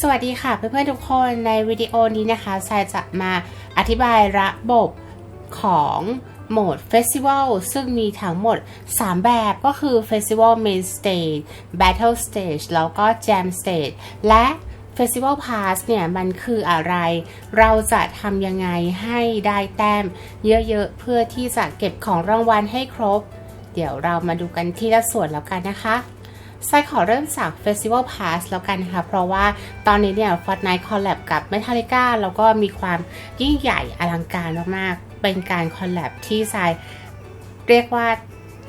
สวัสดีค่ะเพื่อนๆทุกคนในวิดีโอนี้นะคะทรายจะมาอธิบายระบบของโหมด Festival ซึ่งมีทั้งหมด 3 แบบก็คือ Festival Main Stage Battle Stage แล้วก็ Jam Stage และ Festival Pass เนี่ยมันคืออะไร เราจะทำยังไงให้ได้แต้มเยอะๆ เพื่อที่จะเก็บของรางวัลให้ครบ เดี๋ยวเรามาดูกันที่ละส่วนแล้วกันนะคะ ไซขอเริ่มจาก Festival Pass แล้วกันนะคะเพราะว่าตอนนี้เนี่ย Fortnite Collab กับ Metallica แล้วก็มีความยิ่งใหญ่อลังการมากๆ เป็นการคอลแลบที่ไซเรียกว่า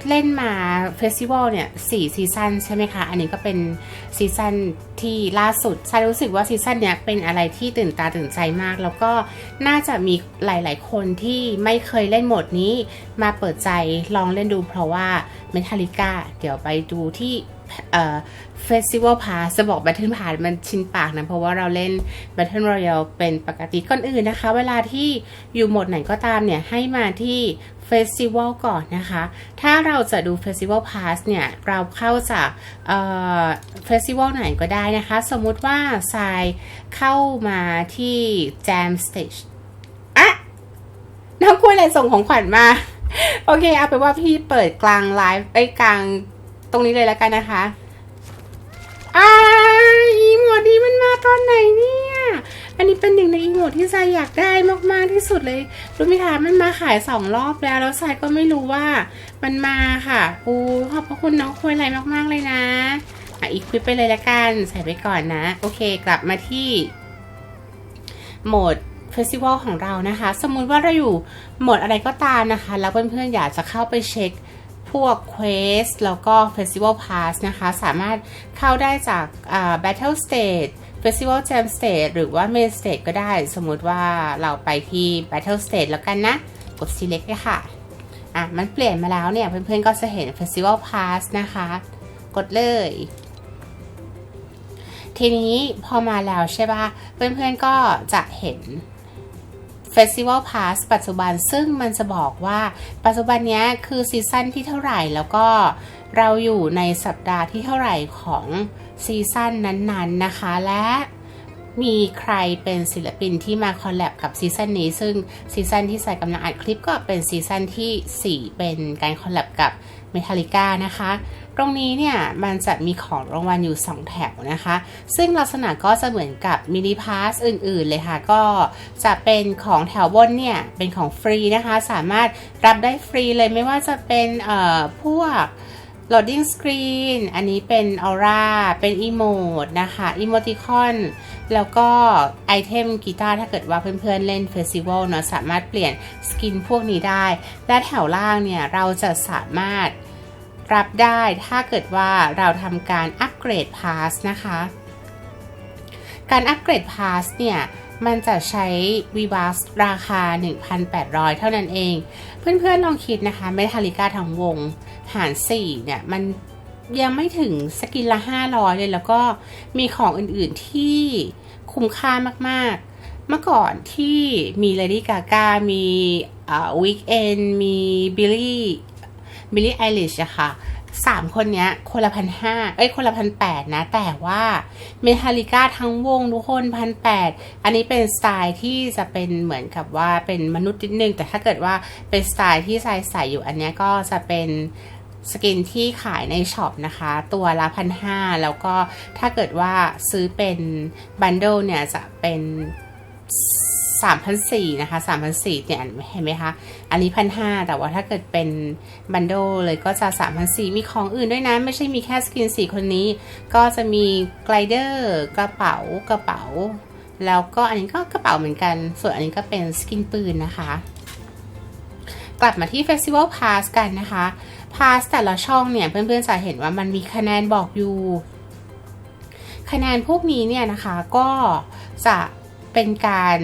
เล่นมาเฟสติวัลเนี่ยสี่ซีซันใช่ไหมคะ อันนี้ก็เป็นซีซันที่ล่าสุดไซรู้สึกว่าซีซันเนี้ยเป็นอะไรที่ตื่นตาตื่นใจมาก แล้วก็น่าจะมีหลาย ๆ คนที่ไม่เคยเล่นโหมดนี้มาเปิดใจลองเล่นดูเพราะว่า Metallica เดี๋ยวไปดูที่ เฟสติวัลพาสจะบอก Battle Pass มันชินปากนะ เพราะว่าเราเล่น Battle Royale เป็นปกติก่อนอื่นนะคะ เวลาที่อยู่หมดไหนก็ตามเนี่ย ให้มาที่เฟสติวัลก่อนนะคะ ถ้าเราจะดูเฟสติวัลพาสเนี่ย เราเข้าจากเฟสติวัลไหนก็ได้นะคะ สมมุติว่าทรายเข้ามาที่ Jam Stage อะน้องคุยอะไรส่งของขวัญมา โอเค เอาเป็นว่าพี่เปิดกลางไลฟ์ไอ้กลาง ตรงนี้เลยแล้วกันนะคะอ่าอีโมดนี้มันมาตอนไหนเนี่ย อันนี้เป็นหนึ่งในอีโมดที่ทรายอยากได้มากๆที่สุดเลย รู้ไหมคะมันมาขายสองรอบแล้ว แล้วทรายก็ไม่รู้ว่ามันมาค่ะโอ้ขอบพระคุณน้องคุยอะไรมากๆเลยนะอะอีกคลิปไปเลยละกัน ใส่ไปก่อนนะ โอเค กลับมาที่โหมดเฟสติวัลของเรานะคะ สมมุติว่าเราอยู่โหมดอะไรก็ตามนะคะ แล้วเพื่อนๆอยากจะเข้าไปเช็ค พวก Quest แล้วก็ Festival Pass นะคะ สามารถเข้าได้จาก Battle Stage Festival Jam Stage หรือว่า Main Stage ก็ได้ สมมติว่าเราไปที่ Battle Stage แล้วกันนะ กด Select เลยค่ะ อะ มันเปลี่ยนมาแล้วเนี่ย เพื่อนๆ ก็จะเห็น Festival Pass นะคะ กดเลย ทีนี้พอมาแล้วใช่ปะเพื่อนๆ ก็จะเห็น Festival Pass ปัจจุบันซึ่งมันจะบอกว่าปัจจุบันนี้คือซีซั่นที่เท่าไหร่แล้วก็เราอยู่ในสัปดาห์ที่เท่าไหร่ของซีซั่นนั้นๆนะคะ และมีใครเป็นศิลปินที่มาคอลแลบกับซีซั่นนี้ ซึ่งซีซั่นที่ใส่กำลังอัดคลิปก็เป็นซีซั่นที่ 4 เป็นการคอลแลบกับเมทัลิก้านะคะ ตรงนี้เนี่ยมันจะมีของรางวัลอยู่ 2 แถวนะคะ ซึ่งลักษณะก็จะเหมือนกับมินิพาสอื่นๆเลยค่ะ ก็จะเป็นของแถวบนเนี่ย เป็นของฟรีนะคะ สามารถรับได้ฟรีเลยไม่ว่าจะเป็นเอ่อพวก loading screen อันนี้เป็น aura เป็น emote นะคะ emoticon แล้วก็ไอเทมกีตาร์ถ้าเกิดว่าเพื่อนๆเล่นเฟสติวัลเนาะสามารถเปลี่ยนสกินพวกนี้ได้ และแถวล่างเนี่ย เราจะสามารถ รับได้ถ้าเกิดว่าเราทำการอัปเกรดพาสนะคะ การอัปเกรดพาสเนี่ย มันจะใช้ v b u s ราคา 1,800 เท่านั้นเอง เพื่อนๆลองคิดนะคะเมทัลิก้าทั้งวง หาร 4 เนี่ย มันยังไม่ถึงสกินละ 500 เลย แล้วก็มีของอื่นๆที่คุ้มค่ามากๆ เมื่อก่อนที่มี Lady Gaga มีอ่า Weekend มี Billy Billy Eilish อะค่ะสามคนเนี้ยคนละพันห้าเอ้ยคนละพันแปดนะ แต่ว่าเมทัลิก้าทั้งวงทุกคนพันแปดอันนี้เป็นสไตล์ที่จะเป็นเหมือนกับว่าเป็นมนุษย์นิดนึง แต่ถ้าเกิดว่าเป็นสไตล์ที่ใส่ใส่อยู่อันเนี้ยก็จะเป็นสกินที่ขายในช็อปนะคะ ตัวละพันห้าแล้วก็ถ้าเกิดว่าซื้อเป็นบันเดิลเนี่ยจะเป็น 3,004นะคะ3,004เนี่ยเห็นไหมคะ อันนี้1,500แต่ว่าถ้าเกิดเป็นบันโดเลยก็จะ3,004มีของอื่นด้วยนะ ไม่ใช่มีแค่สกินสีคนนี้ ก็จะมีไกลเดอร์กระเป๋ากระเป๋า แล้วก็อันนี้ก็กระเป๋าเหมือนกัน ส่วนอันนี้ก็เป็นสกินปืนนะคะ กลับมาที่ Festival Pass กันนะคะ Pass แต่ละช่องเนี่ยเพื่อนๆจะเห็นว่ามันมีคะแนนบอกอยู่คะแนนพวกนี้เนี่ยนะคะก็จะเป็นการ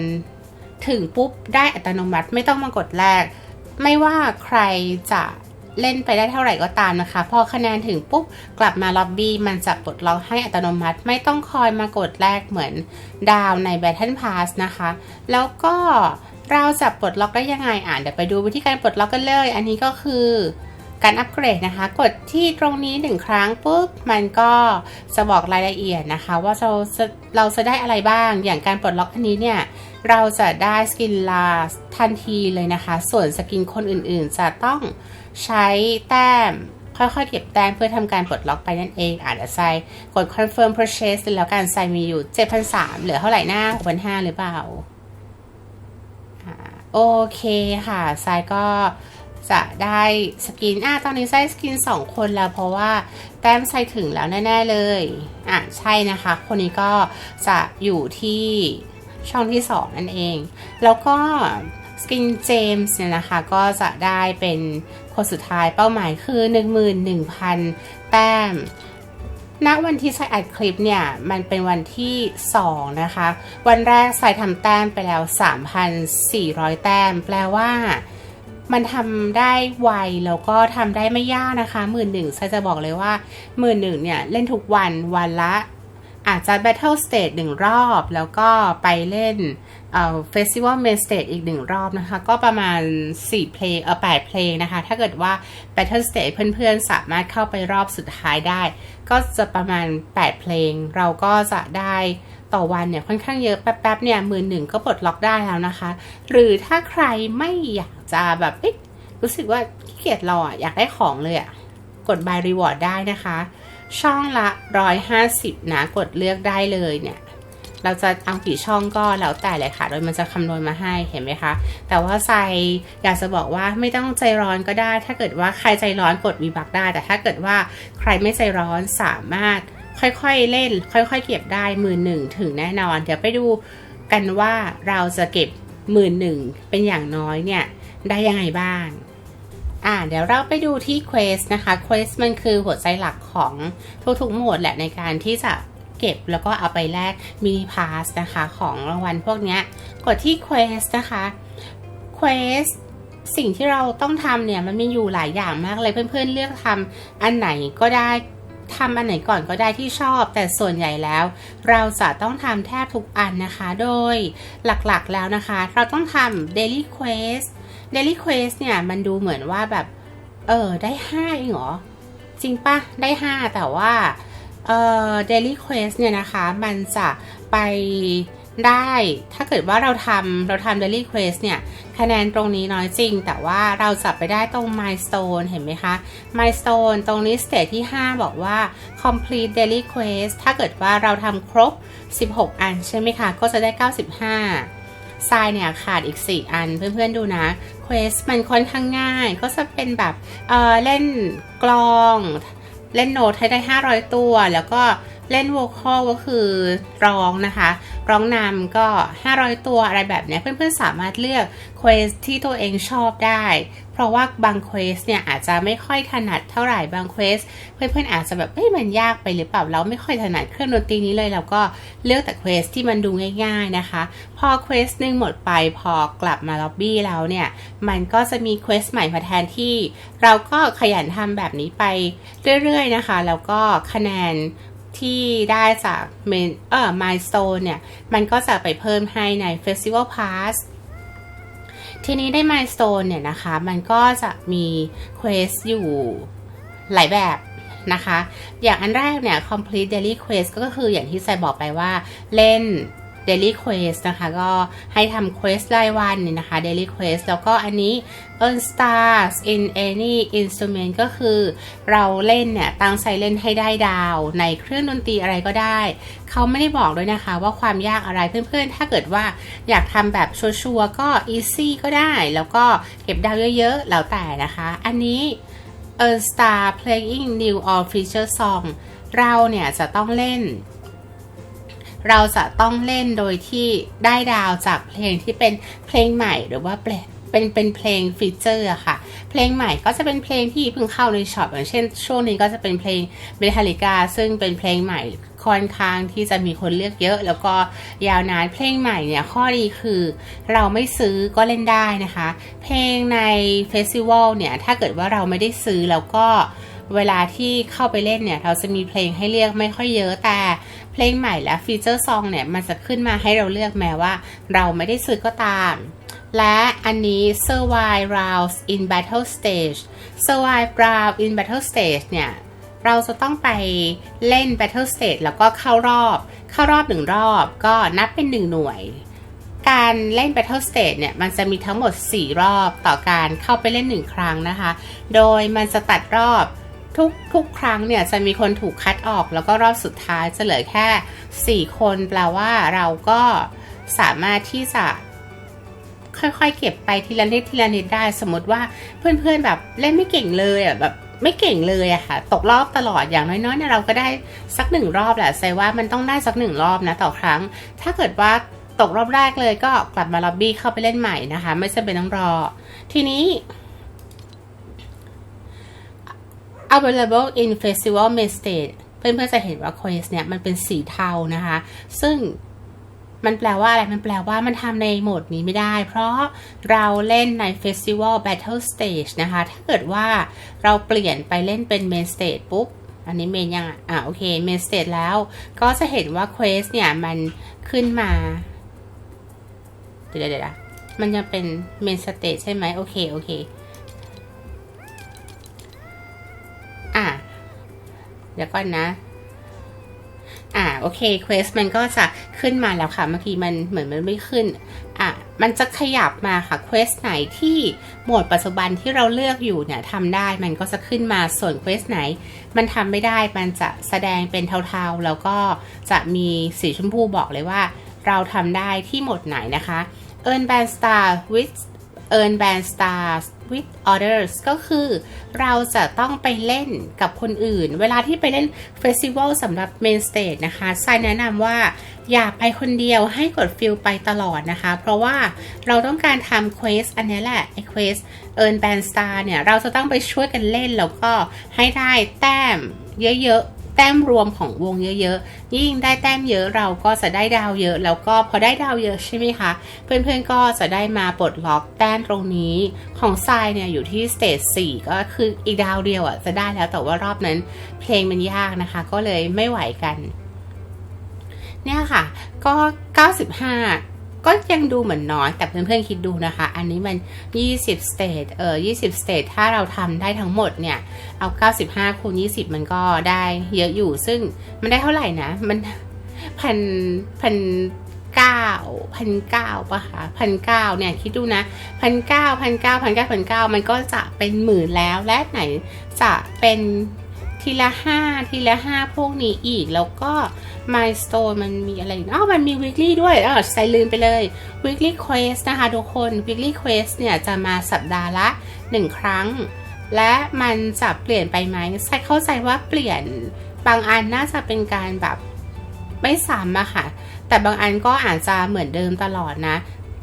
ถึงปุ๊บได้อัตโนมัติไม่ต้องมากดแรก ไม่ว่าใครจะเล่นไปได้เท่าไหร่ก็ตามนะคะ พอคะแนนถึงปุ๊บกลับมาล็อบบี้มันจะปลดล็อกให้อัตโนมัติ ไม่ต้องคอยมากดแรกเหมือนดาวใน Battle Pass นะคะ แล้วก็เราจะปลดล็อกได้ยังไงอ่านเดี๋ยวไปดูวิธีการปลดล็อกกันเลย อันนี้ก็คือการอัปเกรดนะคะ กดที่ตรงนี้หนึ่งครั้งปุ๊บ มันก็จะบอกรายละเอียดนะคะ ว่าเราเราจะได้อะไรบ้าง อย่างการปลดล็อกอันนี้เนี่ย เราจะได้สกินลาทันทีเลยนะคะ ส่วนสกินคนอื่นๆ จะต้องใช้แต้ม ค่อยๆ เก็บแต้มเพื่อทำการปลดล็อกไปนั่นเองอะเดี๋ยวไซกด confirm purchase แล้วการไซมีอยู่ 7,300เหลือเท่าไหร่หน้า6,500หรือเปล่าโอเคค่ะไซก็จะได้สกิน อะ ตอนนี้ไซสกิน 2 คนแล้วเพราะว่าแต้มไซถึงแล้วแน่ ๆ เลย อะ ใช่นะคะ คนนี้ก็จะอยู่ที่ ช่องที่ 2 นั่นเอง แล้วก็สกินเจมส์เนี่ยนะคะ ก็จะได้เป็นคนสุดท้ายเป้าหมายคือ 11,000 แต้มณวันที่ใส่อัดคลิปเนี่ย มันเป็นวันที่ 2 นะคะ วันแรกใส่ทำแต้มไปแล้ว 3,400 แต้ม แปลว่ามันทำได้ไวแล้วก็ทำได้ไม่ยากนะคะหมื่นหนึ่งใส่จะบอกเลยว่าหมื่นหนึ่งเนี่ย เล่นทุกวันวันละ อาจจะ Battle Stage หนึ่งรอบ แล้วก็ไปเล่นเอ่อ Festival Main Stage อีกหนึ่งรอบนะคะ ก็ประมาณ 4 เพลงเออ8เพลงนะคะ ถ้าเกิดว่า Battle Stage เพื่อนๆ สามารถเข้าไปรอบสุดท้ายได้ ก็จะประมาณ 8 เพลง เราก็จะได้ต่อวันเนี่ยค่อนข้างเยอะแป๊บๆเนี่ยหมื่นหนึ่งก็ปลดล็อกได้แล้วนะคะ หรือถ้าใครไม่อยากจะแบบรู้สึกว่าขี้เกียจรออยากได้ของเลยอะกด buy reward ได้นะคะ ช่องละ 150 นะกดเลือกได้เลยเนี่ยเราจะเอากี่ช่องก็แล้วแต่เลยค่ะ โดยมันจะคำนวณมาให้เห็นไหมคะ แต่ว่าใส่อยากจะบอกว่าไม่ต้องใจร้อนก็ได้ ถ้าเกิดว่าใครใจร้อนกดวีบักได้ แต่ถ้าเกิดว่าใครไม่ใจร้อนสามารถค่อยๆเล่น ค่อยๆ เก็บได้หมื่นหนึ่งถึงแน่นอน เดี๋ยวไปดูกันว่าเราจะเก็บหมื่นหนึ่งเป็นอย่างน้อยเนี่ยได้ยังไงบ้าง อ่าเดี๋ยวเราไปดูที่ Quest นะคะ Quest มันคือหัวใจหลักของทุกๆโหมดแหละในการที่จะเก็บแล้วก็เอาไปแลกมินิพาสนะคะของรางวัลพวกนี้กดที่ Quest นะคะ Quest สิ่งที่เราต้องทำเนี่ยมันมีอยู่หลายอย่างมากเลยเพื่อนๆเลือกทำอันไหนก็ได้ทำอันไหนก่อนก็ได้ที่ชอบ แต่ส่วนใหญ่แล้ว เราจะต้องทำแทบทุกอันนะคะ โดยหลักๆแล้วนะคะ เราต้องทำ daily quest daily quest เนี่ย มันดูเหมือนว่าแบบ เออ ได้5เองเหรอ จริงปะได้5แต่ว่าเอ่อ daily quest เนี่ยนะคะ มันจะไปได้ถ้าเกิดว่าเราทำเราทำ daily quest เนี่ย คะแนนตรงนี้น้อยจริง แต่ว่าเราจะไปได้ตรง milestone เห็นไหมคะ milestone ตรงนี้ stage ที่ 5 บอกว่า complete daily quest ถ้าเกิดว่าเราทำครบ 16 อันใช่ไหมคะ ก็จะได้ 95 ทรายเนี่ยขาดอีก 4 อันเพื่อนๆดูนะเควสมันค่อนข้างง่าย ก็จะเป็นแบบเออเล่นกลอง เล่นโน้ตให้ได้ 500 ตัว แล้วก็ เล่นโวคอลก็คือร้องนะคะ ร้องนำก็ 500 ตัวอะไรแบบนี้เพื่อนๆสามารถเลือกเควสที่ตัวเองชอบได้ เพราะว่าบางเควสเนี่ยอาจจะไม่ค่อยถนัดเท่าไหร่บางเควสเพื่อนๆอาจจะแบบเอ้ยมันยากไปหรือเปล่าเราไม่ค่อยถนัดเครื่องดนตรีนี้เลยเราก็เลือกแต่เควสที่มันดูง่ายๆนะคะ พอเควสหนึ่งหมดไปพอกลับมาล็อบบี้แล้วเนี่ยมันก็จะมีเควสใหม่มาแทนที่ เราก็ขยันทำแบบนี้ไปเรื่อยๆนะคะ แล้วก็คะแนน ที่ได้จากเมนเออมายสโตนเนี่ย มันก็จะไปเพิ่มให้ใน Festival Pass ทีนี้ได้มายสโตนเนี่ยนะคะ มันก็จะมีเควสอยู่หลายแบบนะคะ อย่างอันแรกเนี่ย complete daily quest ก็คืออย่างที่ใส่บอกไปว่าเล่น daily quest นะคะ ก็ให้ทำ quest รายวันเนี่ยนะคะ daily quest แล้วก็อันนี้ earn stars in any instrument ก็คือเราเล่นเนี่ยตั้งใจเล่นให้ได้ดาว ในเครื่องดนตรีอะไรก็ได้ เขาไม่ได้บอกด้วยนะคะว่าความยากอะไรเพื่อนๆ ถ้าเกิดว่าอยากทำแบบชัวร์ๆก็ easy ก็ได้ แล้วก็เก็บดาวเยอะๆ แล้วแต่นะคะ อันนี้ earn star playing new or feature song เราเนี่ยจะต้องเล่น เราจะต้องเล่นโดยที่ได้ดาวจากเพลงที่เป็นเพลงใหม่หรือว่าเป็นเป็นเป็นเพลงฟีเจอร์อะค่ะ เพลงใหม่ก็จะเป็นเพลงที่เพิ่งเข้าในช็อปอย่างเช่น ช่วงนี้ก็จะเป็นเพลงเบทาลิกาซึ่งเป็นเพลงใหม่ค่อนข้างที่จะมีคนเลือกเยอะ แล้วก็ยาวนานเพลงใหม่เนี่ยข้อดีคือ เราไม่ซื้อก็เล่นได้นะคะ เพลงในเฟสติวัลเนี่ยถ้าเกิดว่าเราไม่ได้ซื้อแล้วก็เวลาที่เข้าไปเล่นเนี่ย เราจะมีเพลงให้เลือกไม่ค่อยเยอะแต่ เพลงใหม่และฟีเจอร์ซองเนี่ยมันจะขึ้นมาให้เราเลือกแม้ว่า เราไม่ได้ซื้อก็ตาม และอันนี้ survive rounds in battle stage survive round in battle stage เนี่ยเราจะต้องไปเล่น battle stage แล้วก็เข้ารอบ เข้ารอบหนึ่งรอบก็นับเป็นหนึ่งหน่วย การเล่น Battle Stage เนี่ย มันจะมีทั้งหมด 4 รอบต่อการเข้าไปเล่น 1 ครั้งนะคะ โดยมันจะตัดรอบ ทุกทุกครั้งเนี่ยจะมีคนถูกคัดออก แล้วก็รอบสุดท้ายจะเหลือแค่ 4 คนแปลว่าเราก็สามารถที่จะค่อยๆ เก็บไปทีละนิดทีละนิดได้สมมติว่าเพื่อนๆแบบเล่นไม่เก่งเลยอะแบบไม่เก่งเลยอะค่ะ ตกรอบตลอดอย่างน้อยๆเนี่ยเราก็ได้สักหนึ่งรอบแหละแสดงว่ามันต้องได้สักหนึ่งรอบนะต่อครั้ง ถ้าเกิดว่าตกรอบแรกเลยก็กลับมาล็อบบี้เข้าไปเล่นใหม่นะคะ ไม่จำเป็นต้องรอ ทีนี้ available in festival main stage เพื่อนๆจะเห็นว่า quest เนี่ยมันเป็นสีเทานะคะ ซึ่งมันแปลว่าอะไร มันแปลว่ามันทำในโหมดนี้ไม่ได้ เพราะเราเล่นใน Festival Battle Stage นะคะ ถ้าเกิดว่าเราเปลี่ยนไปเล่นเป็น Main Stage ปุ๊บ อันนี้เมนยัง อะอะโอเค Main Stage แล้ว ก็จะเห็นว่า Quest เนี่ย มันขึ้นมา เดี๋ยวเดี๋ยวมันจะเป็น Main Stage ใช่ไหมโอเค โอเค ดี๋ยวก่อนนะ อ่าโอเคเควสมันก็จะขึ้นมาแล้วค่ะ เมื่อกี้มันเหมือนมันไม่ขึ้น อะมันจะขยับมาค่ะเควสไหนที่โหมดปัจจุบันที่เราเลือกอยู่เนี่ยทำได้มันก็จะขึ้นมาส่วนเควสไหน มันทำไม่ได้มันจะแสดงเป็นเทาๆ แล้วก็จะมีสีชมพูบอกเลยว่า เราทำได้ที่โหมดไหนนะคะ Earn Band Star with Earn Band Stars with others ก็คือเราจะต้องไปเล่นกับคนอื่น เวลาที่ไปเล่นเฟสติวัลสำหรับ Main Stage นะคะทรายแนะนำว่าอย่าไปคนเดียวให้กดฟิลไปตลอดนะคะ เพราะว่าเราต้องการทำเควสอันนี้แหละไอเควส Earn Band Star เนี่ย เราจะต้องไปช่วยกันเล่นแล้วก็ให้ได้แต้มเยอะๆ แต้มรวมของวงเยอะๆ ยิ่งได้แต้มเยอะเราก็จะได้ดาวเยอะ แล้วก็พอได้ดาวเยอะใช่ไหมคะ เพื่อนๆก็จะได้มาปลดล็อกแต้มตรงนี้ ของทรายเนี่ยอยู่ที่สเตจ4ก็คืออีกดาวเดียวอะจะได้แล้วแต่ว่ารอบนั้นเพลงมันยากนะคะ ก็เลยไม่ไหวกัน เนี่ยค่ะ ก็ 95 ก็ยังดูเหมือนน้อย แต่เพื่อนๆคิดดูนะคะ อันนี้มัน 20 state เออ20 state ถ้าเราทำได้ทั้งหมดเนี่ย เอา 95คูณ20 มันก็ได้เยอะอยู่ ซึ่งมันได้เท่าไหร่นะ มันพันพันเก้าพันเก้าปะคะพันเก้าเนี่ยคิดดูนะพันเก้าพันเก้าพันเก้าพันเก้ามันก็จะเป็นหมื่นแล้วและไหนจะเป็น ทีละห้าทีละห้าพวกนี้อีก แล้วก็ milestone มันมีอะไรอีกอ้าวมันมี weekly ด้วยอ๋อใส่ลืมไปเลย weekly quest นะคะทุกคน weekly quest เนี่ยจะมาสัปดาห์ละ 1 ครั้ง และมันจะเปลี่ยนไปไหมใส่เข้าใจว่าเปลี่ยนบางอันน่าจะเป็นการแบบไม่ซ้ำอะค่ะ แต่บางอันก็อาจจะเหมือนเดิมตลอดนะ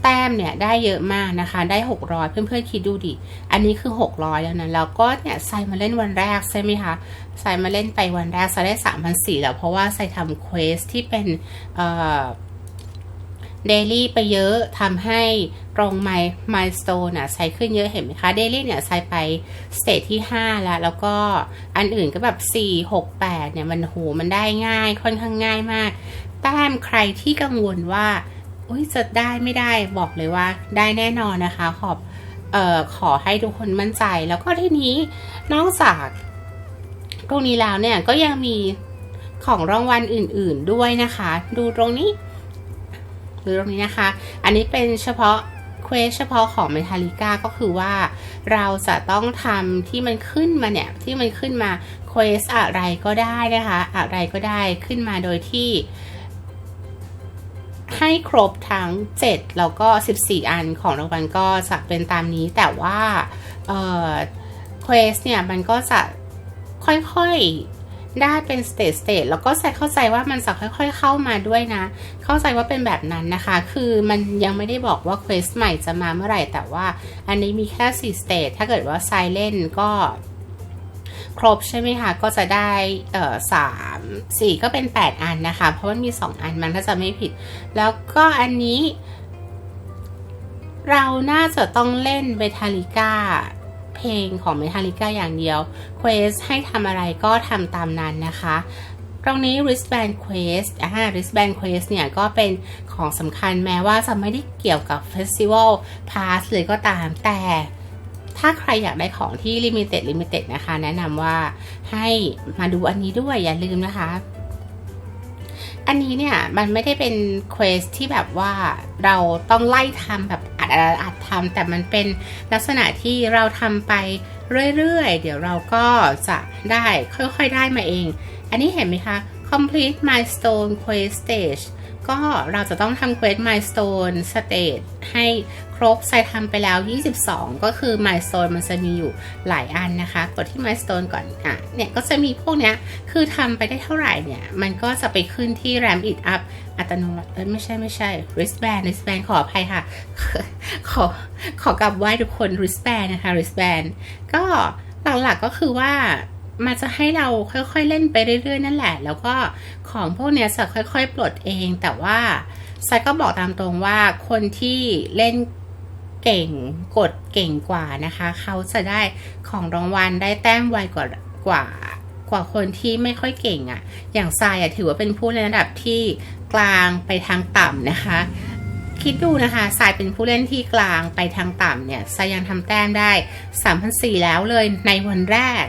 ต้มเนี่ยได้เยอะมากนะคะ ได้ 600 เพื่อนๆคิดดูดิ อันนี้คือ 600 แล้วนะแล้วก็เนี่ยใส่มาเล่นวันแรกใช่ไหมคะใส่มาเล่นไปวันแรกใส่ได้3,400แล้วเพราะว่าใส่ทำเควสที่เป็นเอ่อเดลี่ไปเยอะทำให้ตรงไมมายสโตนอะใช้ขึ้นเยอะเห็นไหมคะเดลี่เนี่ยใช้ไปสเตจที่ 5 แล้ว แล้วก็อันอื่นก็แบบ 4 6 8 เนี่ย มันโหมันได้ง่ายค่อนข้างง่ายมากแต้มใครที่กังวลว่า อุ้ยจะได้ไม่ได้บอกเลยว่าได้แน่นอนนะคะ ขอบเอ่อขอให้ทุกคนมั่นใจแล้วก็ที่นี้นอกจากตรงนี้แล้วเนี่ยก็ยังมีของรางวัลอื่นๆด้วยนะคะ ดูตรงนี้ดูตรงนี้นะคะ อันนี้เป็นเฉพาะเควสเฉพาะของเมทัลิก้าก็คือว่าเราจะต้องทำที่มันขึ้นมาเนี่ยที่มันขึ้นมาเควสอะไรก็ได้นะคะ อะไรก็ได้ขึ้นมาโดยที่ ให้ครบทั้ง 7 แล้วก็ 14 อันของรางวัลก็จะเป็นตามนี้แต่ว่าเอ่อเควสเนี่ยมันก็จะค่อยๆได้เป็นสเตจสเตจแล้วก็ใส่เข้าใจว่ามันจะค่อย ๆ เข้ามาด้วยนะ เข้าใจว่าเป็นแบบนั้นนะคะ คือมันยังไม่ได้บอกว่าเควสใหม่จะมาเมื่อไหร่แต่ว่าอันนี้มีแค่4สเตจถ้าเกิดว่าไซเลนก็ ครบใช่ไหมคะก็จะได้เอ่อสามสี่ก็เป็น 8 อันนะคะ เพราะมันมี 2 อันมันถ้าจะไม่ผิด แล้วก็อันนี้ เราน่าจะต้องเล่นเบทาลิก้าเพลงของเมทัลิก้าอย่างเดียวเควสให้ทำอะไรก็ทำตามนั้นนะคะ ตรงนี้ wristband quest อ่า wristband quest เนี่ยก็เป็นของสำคัญแม้ว่าจะไม่ได้เกี่ยวกับ festival pass เลยก็ตามแต่ ถ้าใครอยากได้ของที่ limited limited นะคะ แนะนำว่าให้มาดูอันนี้ด้วยอย่าลืมนะคะ อันนี้เนี่ยมันไม่ได้เป็นเควสที่แบบว่าเราต้องไล่ทำแบบอัดอัดอัดทำแต่มันเป็นลักษณะที่เราทำไปเรื่อยๆ เดี๋ยวเราก็จะได้ค่อยๆได้มาเอง อันนี้เห็นไหมคะ complete milestone quest stage ก็เราจะต้องทำ quest milestone stage ให้ ครบใส่ทำไปแล้ว 22 ก็คือ milestone มันจะมีอยู่หลายอันนะคะ กดที่ milestone ก่อนอะเนี่ยก็จะมีพวกเนี้ยคือทำไปได้เท่าไหร่เนี่ย มันก็จะไปขึ้นที่ ramp it up อัตโนมัติไม่ใช่ไม่ใช่ wristband wristband ขออภัยค่ะ ขอขอกลับไหว้ทุกคน wristband นะคะ wristband ก็หลักๆก็คือว่ามันจะให้เราค่อยๆเล่นไปเรื่อยๆ นั่นแหละ แล้วก็ของพวกเนี้ยจะค่อยๆ ปลดเองแต่ว่าไซก็บอกตามตรงว่าคนที่เล่น เก่งกดเก่งกว่านะคะ เขาจะได้ของรางวัลได้แต้มไวกว่ากว่ากว่าคนที่ไม่ค่อยเก่งอะ่ะ อย่างทรายอะถือว่าเป็นผู้เล่นระดับที่กลางไปทางต่ำนะคะ คิดดูนะคะสายเป็นผู้เล่นที่กลางไปทางต่ำเนี่ยสายยังทำแต้มได้3,004แล้วเลยในวันแรก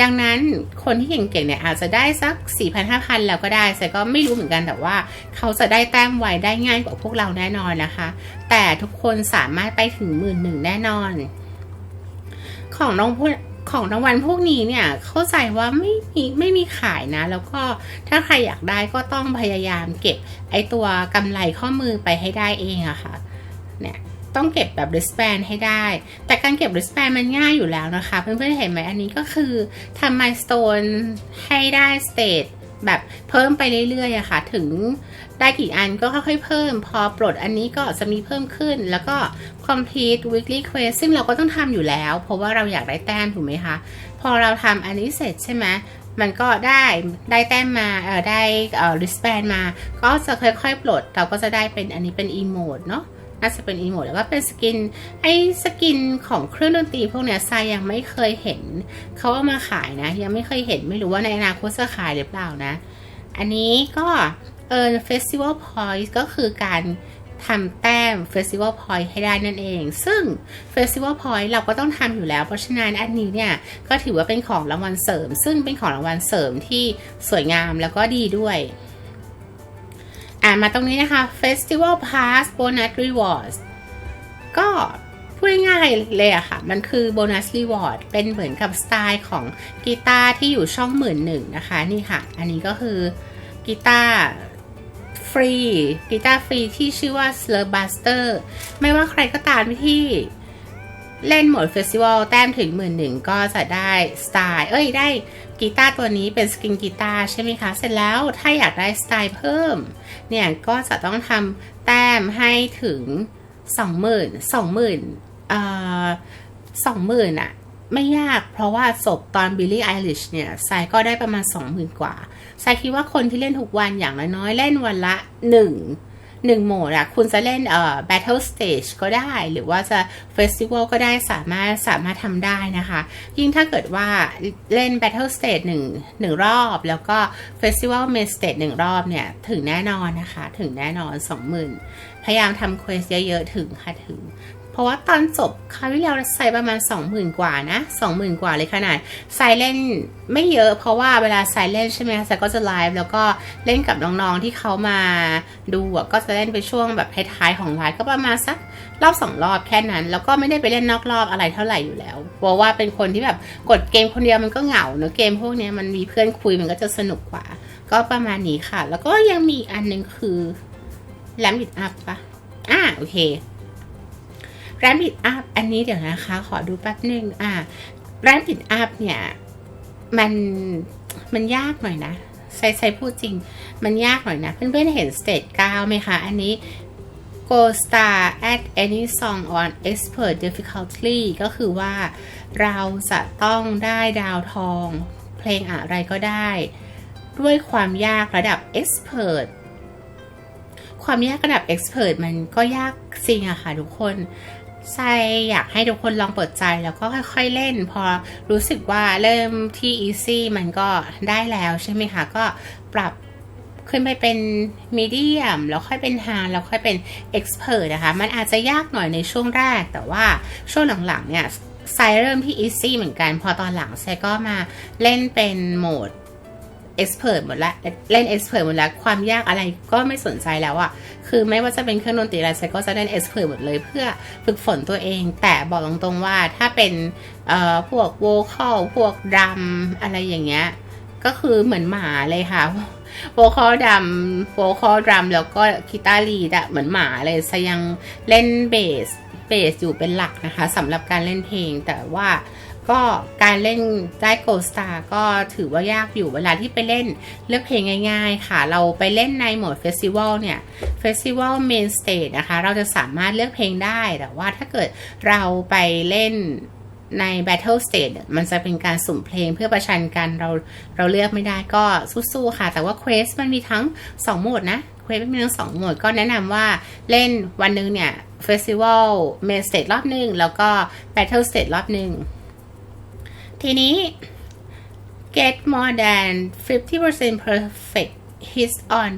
ดังนั้นคนที่เก่งๆเนี่ยอาจจะได้สัก4,000-5,000 แล้วก็ได้แต่ก็ไม่รู้เหมือนกันแต่ว่า เขาจะได้แต้มไวได้ง่ายกว่าพวกเราแน่นอนนะคะ แต่ทุกคนสามารถไปถึงหมื่นหนึ่งแน่นอน ของน้องพูของรางวัลพวกนี้เนี่ยเข้าใจว่าไม่มีไม่มีขายนะ แล้วก็ถ้าใครอยากได้ก็ต้องพยายามเก็บไอตัวกำไรข้อมือไปให้ได้เองอะค่ะเนี่ย ต้องเก็บแบบ wristband ให้ได้ แต่การเก็บ wristband มันง่ายอยู่แล้วนะคะ เพื่อนๆเห็นไหมอันนี้ก็คือทำ milestone ให้ได้ state แบบเพิ่มไปเรื่อยๆอะค่ะ ถึงได้กี่อันก็ค่อยๆเพิ่ม พอปลดอันนี้ก็จะมีเพิ่มขึ้น แล้วก็ complete weekly quest ซึ่งเราก็ต้องทำอยู่แล้ว เพราะว่าเราอยากได้แต้มถูกไหมคะ พอเราทำอันนี้เสร็จใช่ไหมมันก็ได้ได้แต้มมาเออได้เออ wristband มา ก็จะค่อยๆปลด เราก็จะได้เป็นอันนี้เป็น emote เนาะ น่าจะเป็นอีโมดแล้วก็เป็นสกิน ไอ้สกินของเครื่องดนตรีพวกเนี้ยทรายยังไม่เคยเห็นเขาเอามาขายนะ ยังไม่เคยเห็นไม่รู้ว่าในอนาคตจะขายหรือเปล่านะ อันนี้ก็เออ festival point ก็คือการทำแต้ม festival point ให้ได้นั่นเอง ซึ่ง festival point เราก็ต้องทำอยู่แล้ว เพราะฉะนั้นอันนี้เนี่ยก็ถือว่าเป็นของรางวัลเสริม ซึ่งเป็นของรางวัลเสริมที่สวยงามแล้วก็ดีด้วย อ่ามาตรงนี้นะคะ Festival Pass Bonus Rewards ก็พูดง่ายๆเลยอะค่ะ มันคือโบนัสรีวอร์ดเป็นเหมือนกับสไตล์ของกีตาร์ที่อยู่ช่องหมื่นหนึ่งนะคะ นี่ค่ะ อันนี้ก็คือกีตาร์ฟรีกีตาร์ฟรีที่ชื่อว่า Slur Buster ไม่ว่าใครก็ตามที่เล่นหมดเฟสติวัลแต้มถึงหมื่นหนึ่งก็จะได้สไตล์ เอ้ยได้ กีตาร์ตัวนี้เป็นสกินกีตาร์ใช่ไหมคะ เสร็จแล้วถ้าอยากได้สไตล์เพิ่ม เนี่ยก็จะต้องทำแต้มให้ถึงสองหมื่นสองหมื่นเอ่อสองหมื่นอะไม่ยากเพราะว่าศพตอน Billie Eilish เนี่ยไซก็ได้ประมาณ 20,000 กว่าไซคิดว่าคนที่เล่นทุกวันอย่างน้อยๆ เล่นวันละ 1 1โหมดอะคุณจะเล่นเอ่อ Battle Stage ก็ได้ หรือว่าจะ Festival ก็ได้สามารถสามารถทำได้นะคะ ยิ่งถ้าเกิดว่าเล่น Battle Stage 1 1รอบ แล้วก็ Festival Main Stage 1รอบเนี่ย ถึงแน่นอนนะคะ ถึงแน่นอน 20,000 พยายามทำเควสเยอะๆ ถึงค่ะถึง เพราะว่าตอนจบคราวที่แล้วใส่ประมาณ 20,000 กว่านะ 20,000 กว่าเลยขนาดใส่เล่นไม่เยอะ เพราะว่าเวลาใส่เล่นใช่ไหมใส่ก็จะไลฟ์แล้วก็เล่นกับน้องๆที่เขามาดูก็จะเล่นไปช่วงแบบท้ายๆของไลฟ์ก็ประมาณสักรอบสองรอบแค่นั้น แล้วก็ไม่ได้ไปเล่นนอกรอบอะไรเท่าไหร่อยู่แล้วเพราะว่าเป็นคนที่แบบกดเกมคนเดียวมันก็เหงาเนอะเกมพวกนี้มันมีเพื่อนคุยมันก็จะสนุกกว่า ก็ประมาณนี้ค่ะ แล้วก็ยังมีอันหนึงคือแลมบิดอัพปะอ่าโอเค Rabbit Up อันนี้เดี๋ยวนะคะ ขอดูแป๊บหนึ่งอ่า Rabbit Up เนี่ย มันมันยากหน่อยนะใช้ใช้พูดจริง มันยากหน่อยนะ เพื่อนๆเห็น stage 9ไหมคะ อันนี้ go star at any song on expert difficulty ก็คือว่าเราจะต้องได้ดาวทอง เพลงอะไรก็ได้ ด้วยความยากระดับ expert ความยากระดับ expert มันก็ยากจริงอะค่ะทุกคน ไซอยากให้ทุกคนลองเปิดใจแล้วก็ค่อยๆเล่น พอรู้สึกว่าเริ่มที่ easy มันก็ได้แล้วใช่ไหมคะ ก็ปรับขึ้นไปเป็น medium แล้วค่อยเป็น hard แล้วค่อยเป็น expert นะคะ มันอาจจะยากหน่อยในช่วงแรก แต่ว่าช่วงหลังๆเนี่ยไซเริ่มที่ easy เหมือนกัน พอตอนหลังไซก็มาเล่นเป็นโหมด expert หมดละเล่น expert หมดล้วความยากอะไรก็ไม่สนใจแล้วอะคือไม่ว่าจะเป็นเครื่องดนตรีอะไรไซก็จะเล่น expert หมดเลยเพื่อฝึกฝนตัวเอง แต่บอกตรงๆว่าถ้าเป็นเอ่อพวก vocal พวกดรัมอะไรอย่างเงี้ยก็คือเหมือนหมาเลยค่ะโวคอลดัมโวคอลดรัมแล้วก็กีตาร์ลีดอะเหมือนหมาเลยซะยังเล่นเบสเบสอยู่เป็นหลักนะคะสำหรับการเล่นเพลงแต่ว่า ก็การเล่นได้โกสตาก็ถือว่ายากอยู่เวลาที่ไปเล่นเลือกเพลงง่าย ๆ ค่ะ เราไปเล่นในโหมดเฟสติวัลเนี่ยเฟสติวัลเมนสเตจนะคะ เราจะสามารถเลือกเพลงได้ แต่ว่าถ้าเกิดเราไปเล่นใน Battle Stage มันจะเป็นการสุ่มเพลงเพื่อประชันกันเราเราเลือกไม่ได้ก็สู้ๆค่ะ แต่ว่า Quest มันมีทั้ง 2 โหมดนะ Quest มันมีทั้ง 2 โหมด ก็แนะนำว่าเล่นวันนึงเนี่ย Festival Main Stage รอบหนึ่งแล้วก็ Battle Stage รอบหนึ่ง ทีนี้ get more than 50% perfect hits on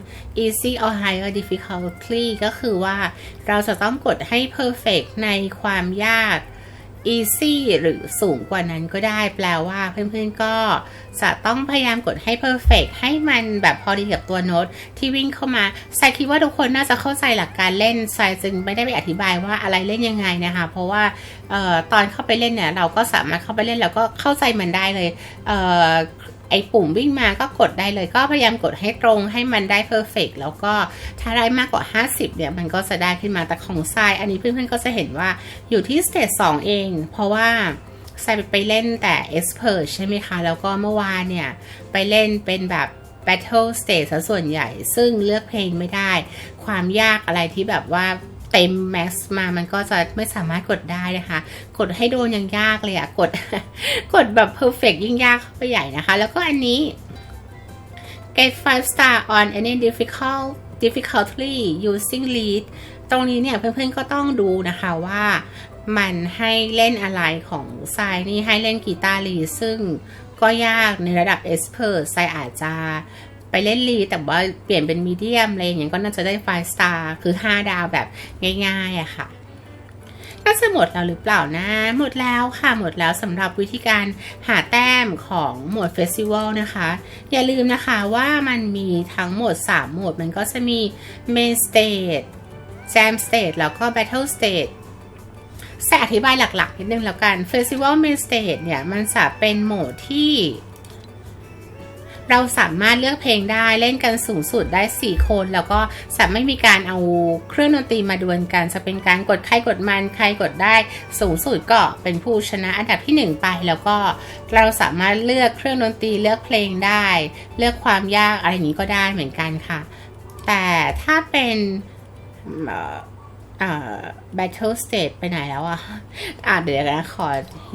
easy or higher difficulty ก็คือว่าเราจะต้องกดให้ perfect ในความยาก easy หรือสูงกว่านั้นก็ได้ แปลว่าเพื่อนๆก็จะต้องพยายามกดให้ perfect ให้มันแบบพอดีกับตัวโน้ตที่วิ่งเข้ามาไซคิดว่าทุกคนน่าจะเข้าใจหลักการเล่นไซจึงไม่ได้ไปอธิบายว่าอะไรเล่นยังไงนะคะ เพราะว่าออตอนเข้าไปเล่นเนี่ยเราก็สามารถเข้าไปเล่นแล้วก็เข้าใจมันได้เลยเไอ้ปุ่มวิ่งมาก็กดได้เลย ก็พยายามกดให้ตรงให้มันได้เพอร์เฟกแล้วก็ถ้าได้มากกว่า 50 เนี่ย มันก็จะได้ขึ้นมาแต่ของทรายอันนี้เพื่อนๆก็จะเห็นว่าอยู่ที่สเตจ2เอง เพราะว่าทรายไปเล่นแต่ expert ใช่ไหมคะ แล้วก็เมื่อวานเนี่ย ไปเล่นเป็นแบบ Battle Stage ส่วนใหญ่ ซึ่งเลือกเพลงไม่ได้ ความยากอะไรที่แบบว่า เต็มแม็กซ์มามันก็จะไม่สามารถกดได้นะคะ กดให้โดนยังยากเลยอะกด กดแบบ perfect ยิ่งยากเข้าไปใหญ่นะคะ แล้วก็อันนี้ get 5 star on any difficult difficulty using lead ตรงนี้เนี่ยเพื่อนๆก็ต้องดูนะคะว่ามันให้เล่นอะไรของทรายนี่ให้เล่นกีตาร์ลีซึ่งก็ยากในระดับ expert ทรายอาจจะ ไปเล่นลีแต่ว่าเปลี่ยนเป็นมีเดียมอะไรอย่างเงี้ยก็น่าจะได้5 star คือ 5 ดาวแบบง่ายๆอะค่ะน่าจะหมดแล้วหรือเปล่านะ หมดแล้วค่ะ หมดแล้วสำหรับวิธีการหาแต้มของโหมดเฟสติวัลนะคะ อย่าลืมนะคะว่ามันมีทั้งหมด3โหมดมันก็จะมี Main Stage Jam Stage แล้วก็ Battle Stage แสอธิบายหลักๆนิดนึงแล้วกัน Festival Main Stage เนี่ย มันจะเป็นโหมดที่ เราสามารถเลือกเพลงได้เล่นกันสูงสุดได้ 4 คน แล้วก็จะไม่มีการเอาเครื่องดนตรีมาดวลกัน จะเป็นการกดใครกดมันใครกดได้สูงสุดก็เป็นผู้ชนะอันดับที่ 1 ไป แล้วก็เราสามารถเลือกเครื่องดนตรีเลือกเพลงได้ เลือกความยากอะไรนี้ก็ได้เหมือนกันค่ะ แต่ถ้าเป็นเอ่อ battle stage ไปไหนแล้วอะอะเดี๋ยวนะขอ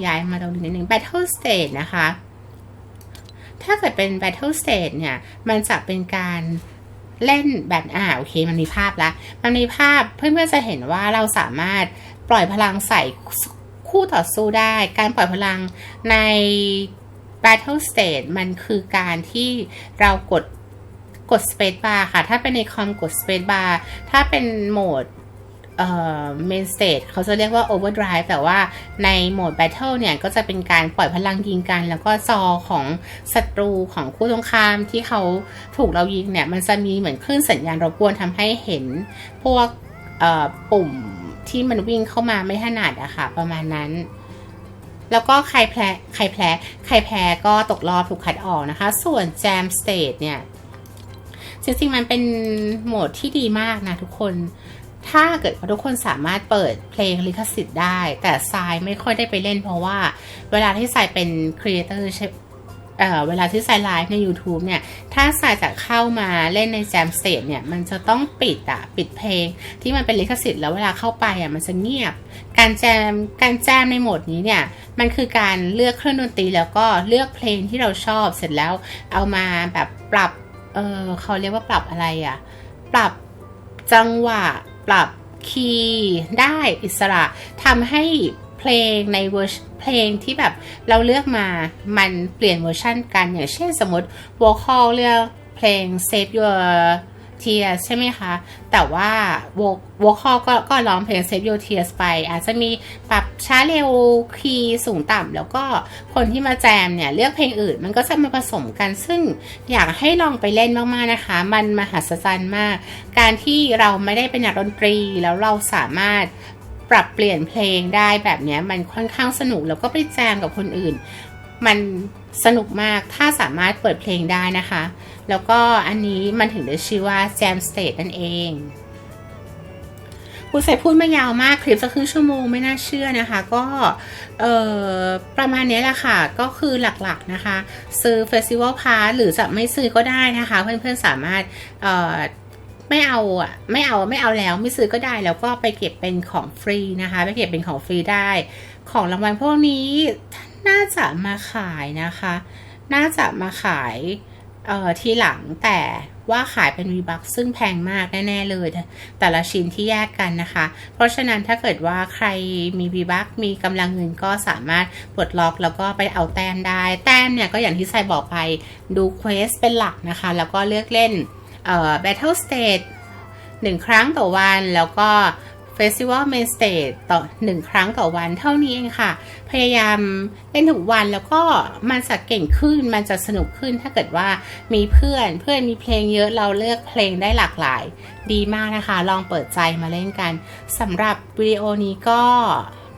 ย้ายมาตรงนี้นิดนึง battle stage นะคะ ถ้าเกิดเป็น Battle Stage เนี่ย มันจะเป็นการเล่นแบบอ่าโอเค มันมีภาพล้วมันมีภาพเพื่อนๆจะเห็นว่าเราสามารถปล่อยพลังใส่คู่ต่อสู้ได้ การปล่อยพลังใน Battle Stage มันคือการที่เรากดกด Space Bar ค่ะ ถ้าเป็นในคอมกด Space Bar ถ้าเป็นโหมด เอ่อ main stage เขาจะเรียกว่า overdrive แต่ว่าในโหมด battle เนี่ย ก็จะเป็นการปล่อยพลังยิงกัน แล้วก็จอของศัตรูของคู่ตรงข้ามที่เขาถูกเรายิงเนี่ย มันจะมีเหมือนคลื่นสัญญาณรบกวนทำให้เห็น พวกปุ่มที่มันวิ่งเข้ามาไม่ถนัดอะค่ะ ประมาณนั้นแล้วก็ใครแพ้ใครแพ้ใครแพ้ก็ตกรอบถูกคัดออกนะคะ ส่วน jam stage เนี่ย จริงๆ มันเป็นโหมดที่ดีมากนะทุกคน ถ้าเกิดว่าทุกคนสามารถเปิดเพลงลิขสิทธิ์ได้ แต่ทรายไม่ค่อยได้ไปเล่นเพราะว่า เวลาที่ทรายเป็นครีเอเตอร์เอ่อเวลาที่ทรายไลฟ์ใน YouTube เนี่ย ถ้าทรายจะเข้ามาเล่นในแจมสเตจเนี่ย มันจะต้องปิดอะปิดเพลง ที่มันเป็นลิขสิทธิ์แล้วเวลาเข้าไปอะมันจะเงียบ การแจมการแจมในโหมดนี้เนี่ย มันคือการเลือกเครื่องดนตรีแล้วก็เลือกเพลงที่เราชอบเสร็จแล้วเอามาแบบปรับ เออเขาเรียกว่าปรับอะไรอะปรับจังหวะ ปรับคีย์ได้อิสระทำให้เพลงในเวอร์เพลงที่แบบเราเลือกมามันเปลี่ยนเวอร์ชันกันอย่างเช่นสมมติวอลคอลเลือกเพลง save your tears ใช่ไหมคะ แต่ว่า vocal ก็ก็ร้องเพลง save your tears ไป อาจจะมีปรับช้าเร็วคีย์สูงต่ำแล้วก็คนที่มาแจมเนี่ย เลือกเพลงอื่นมันก็จะมาผสมกัน ซึ่งอยากให้ลองไปเล่นมาก ๆ นะคะ มันมหัศจรรย์มาก การที่เราไม่ได้เป็นนักดนตรีแล้วเราสามารถปรับเปลี่ยนเพลงได้แบบนี้มันค่อนข้างสนุกแล้วก็ไปแจมกับคนอื่น มันสนุกมากถ้าสามารถเปิดเพลงได้นะคะ แล้วก็อันนี้มันถึงได้ชื่อว่า Jam State นั่นเองคุณใส่พูดไม่ยาวมากคลิปสักครึ่งชั่วโมงไม่น่าเชื่อนะคะ ก็ประมาณนี้แหละค่ะ ก็คือหลักๆนะคะ ซื้อเฟสติวัลพาร์หรือจะไม่ซื้อก็ได้นะคะ เพื่อนๆสามารถไม่เอาอะไม่เอาไม่เอาแล้วไม่ซื้อก็ได้แล้วก็ไปเก็บเป็นของฟรีนะคะไปเก็บเป็นของฟรีได้ ของรางวัลพวกนี้น่าจะมาขายนะคะ น่าจะมาขาย เอ่อทีหลังแต่ว่าขายเป็นวีบักซึ่งแพงมากแน่ ๆ เลย แต่ละชิ้นที่แยกกันนะคะ เพราะฉะนั้นถ้าเกิดว่าใครมีวีบักมีกำลังเงินก็สามารถปลดล็อกแล้วก็ไปเอาแต้มได้ แต้มเนี่ยก็อย่างที่ไซบอกไปดูเควสเป็นหลักนะคะ แล้วก็เลือกเล่นเอ่อ Battle Stage หนึ่งครั้งต่อวันแล้วก็ Festival Main Stage ต่อหนึ่งครั้งต่อวันเท่านี้เองค่ะ พยายามเล่นทุกวันแล้วก็มันจะเก่งขึ้นมันจะสนุกขึ้นถ้าเกิดว่ามีเพื่อนเพื่อนมีเพลงเยอะเราเลือกเพลงได้หลากหลาย ดีมากนะคะ ลองเปิดใจมาเล่นกันสำหรับวิดีโอนี้ก็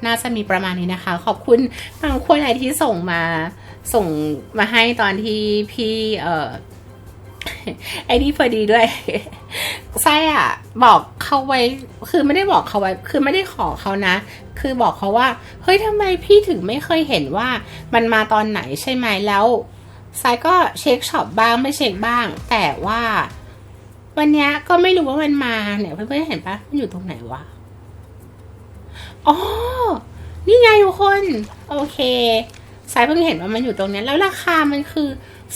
น่าจะมีประมาณนี้นะคะ ขอบคุณบางคนอะไรที่ส่งมาส่งมาให้ตอนที่พี่เอ่อไอ้นี่พอดีด้วยไส้อะ บอกเขาไว้ คือไม่ได้บอกเขาไว้ คือไม่ได้ขอเขานะ คือบอกเขาว่า เฮ้ยทำไมพี่ถึงไม่เคยเห็นว่ามันมาตอนไหนใช่ไหมแล้วไซก็เช็คช็อปบ้างไม่เช็คบ้าง แต่ว่า วันนี้ก็ไม่รู้ว่ามันมาเนี่ยเพื่อนๆเห็นปะมันอยู่ตรงไหนวะอ๋อนี่ไงทุกคน โอเคไซเพิ่งเห็นว่ามันอยู่ตรงนี้แล้วราคามันคือ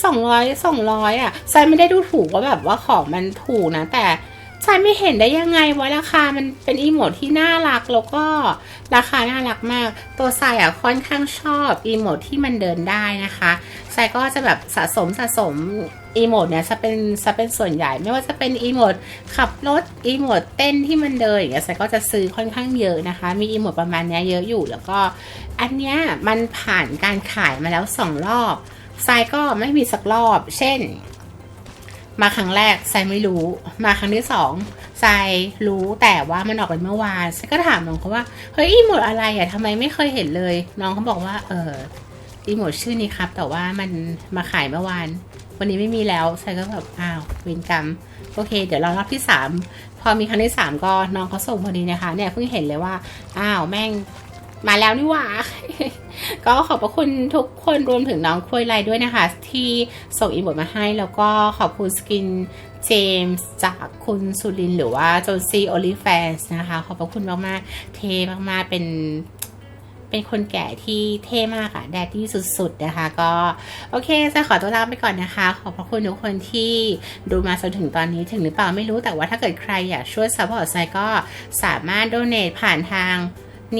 สองร้อยสองร้อยอะไซไม่ได้ดูถูกว่าแบบว่าของมันถูกนะแต่ ไซไม่เห็นได้ยังไงว่าราคามันเป็นอีโมดที่น่ารักแล้วก็ราคาน่ารักมาก ตัวไซอะค่อนข้างชอบอีโมดที่มันเดินได้นะคะไซก็จะแบบสะสมสะสมอีโมดเนี่ยจะเป็นจะเป็นส่วนใหญ่ไม่ว่าจะเป็นอีโมดขับรถอีโมดเต้นที่มันเดินอย่างเงี้ยไซก็จะซื้อค่อนข้างเยอะนะคะ มีอีโมดประมาณนี้เยอะอยู่แล้วก็อันเนี้ยมันผ่านการขายมาแล้วสองรอบทรายก็ไม่มีสักรอบ เช่น มาครั้งแรกทรายไม่รู้ มาครั้งที่สองทรายรู้แต่ว่ามันออกไปเมื่อวานทรายก็ถามน้องเขาว่าเฮ้ยอีโมดอะไรอะทำไมไม่เคยเห็นเลย น้องเขาบอกว่าเอออีโมดชื่อนี้ครับ แต่ว่ามันมาขายเมื่อวาน วันนี้ไม่มีแล้วทรายก็แบบอ้าวเวรกรรมโอเค เดี๋ยวรอรอบที่สามพอมีครั้งที่สามก็น้องเขาส่งพอดีนะคะเนี่ยเพิ่งเห็นเลยว่าอ้าวแม่ง มาแล้วนี่หว่า ก็ขอบพระคุณทุกคนรวมถึงน้องคุยไลด้วยนะคะ ที่ส่งอีโมดมาให้แล้วก็ขอบคุณสกินเจมส์จากคุณสุรินหรือว่าโจซีโอลิแฟนส์นะคะ ขอบพระคุณมากๆ เทมากๆเป็นเป็นคนแก่ที่เท่มากอะแดดดี้สุดๆนะคะ ก็โอเคจะขอตัวลาไปก่อนนะคะ ขอบพระคุณทุกคนที่ดูมาจนถึงตอนนี้ถึงหรือเปล่าไม่รู้แต่ว่าถ้าเกิดใครอยากช่วยซัพพอร์ตไซก็สามารถโดเนทผ่านทาง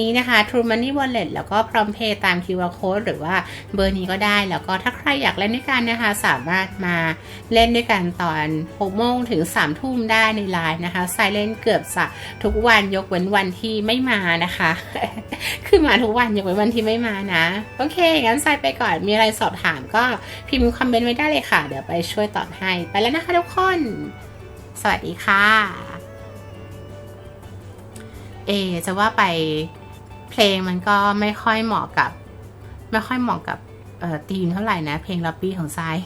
นี้นะคะ True Money Wallet แล้วก็พร้อมเพย์ตาม QR Code หรือว่าเบอร์นี้ก็ได้ แล้วก็ถ้าใครอยากเล่นด้วยกันนะคะ สามารถมาเล่นด้วยกันตอน6โมงถึง3ทุ่มได้ในไลน์นะคะไซเล่นเกือบสะทุกวันยกเว้นวันที่ไม่มานะคะ คือมาทุกวันยกเว้นวันที่ไม่มานะ โอเค งั้นไซไปก่อนมีอะไรสอบถามก็พิมพ์คอมเมนต์ไว้ได้เลยค่ะ เดี๋ยวไปช่วยตอบให้ ไปแล้วนะคะทุกคน สวัสดีค่ะ เอจะว่าไปเพลงมันก็ไม่ค่อยเหมาะกับ ไม่ค่อยเหมาะกับเอ่อธีมเท่าไหร่นะ เพลงล็อบบี้ของซาย